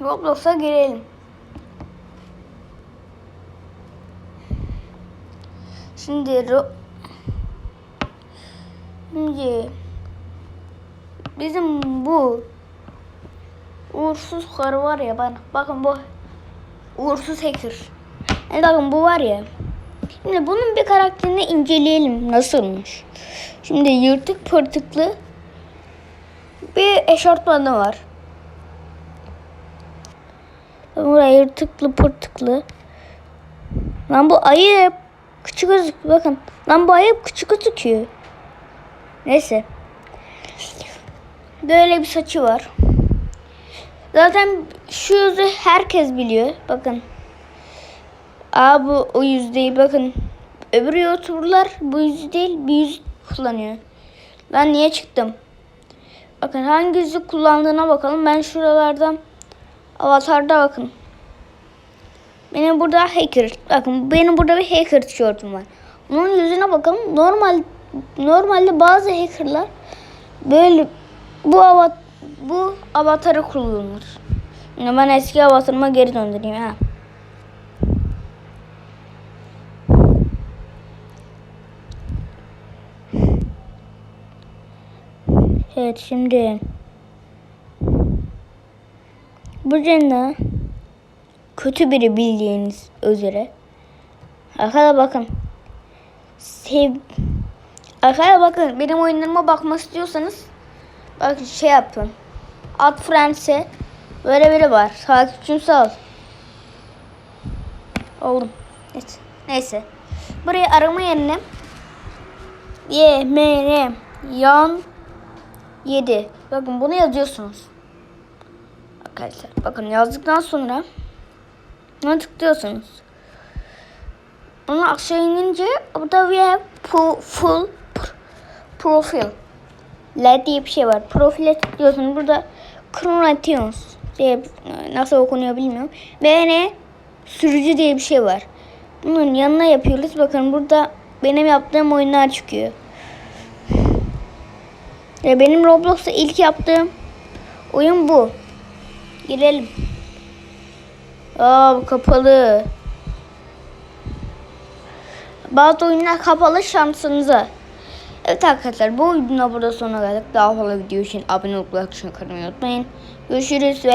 Roblox'a girelim. Şimdi ro Şimdi bizim bu uğursuz karı var ya bana bakın bu uğursuz hacker. Yani bakın bu var ya. Şimdi bunun bir karakterini inceleyelim nasılmış. Şimdi yırtık pırtıklı bir eşortmanı var. Buraya yırtıklı pırtıklı. Lan bu ayıp. Küçük gözük bakın. Lan bu ayıp küçük gözüküyor. Neyse. Böyle bir saçı var. Zaten şu yüzü herkes biliyor. Bakın. Aa bu o yüz değil bakın. Öbür youtuberlar bu yüzü değil bir yüz kullanıyor. Ben niye çıktım? Bakın hangi yüzü kullandığına bakalım. Ben şuralardan avatarda bakın. Benim burada hacker. Bakın benim burada bir hacker tişörtüm var. Onun yüzüne bakalım. Normal normalde bazı hackerlar böyle bu avat bu avatarı kullanır. Yani ben eski avatarıma geri döndüreyim ha. Evet şimdi bu kötü biri bildiğiniz üzere. Arkadaşlar bakın. Sev Arkadaşlar bakın benim oyunlarıma bakmak istiyorsanız bakın şey yapın. Ad Friends'e böyle biri var. Takipçim sağ ol. Oldum. Neyse. Neyse. Buraya arama yerine Y, M, N, yan 7. Bakın bunu yazıyorsunuz. Arkadaşlar bakın yazdıktan sonra buna tıklıyorsunuz. Bunu aşağı inince burada bir fu- full pr- profil L diye bir şey var. Profile tıklıyorsunuz. Burada Chronations diye nasıl okunuyor bilmiyorum. Ve ne? Sürücü diye bir şey var. Bunun yanına yapıyoruz. Bakın burada benim yaptığım oyunlar çıkıyor. Benim Roblox'ta ilk yaptığım oyun bu. Girelim. Aa bu kapalı. Bazı oyunlar kapalı şansınıza. Evet arkadaşlar bu videonun burada sonuna geldik. Daha fazla video için abone olup like unutmayın. Görüşürüz ve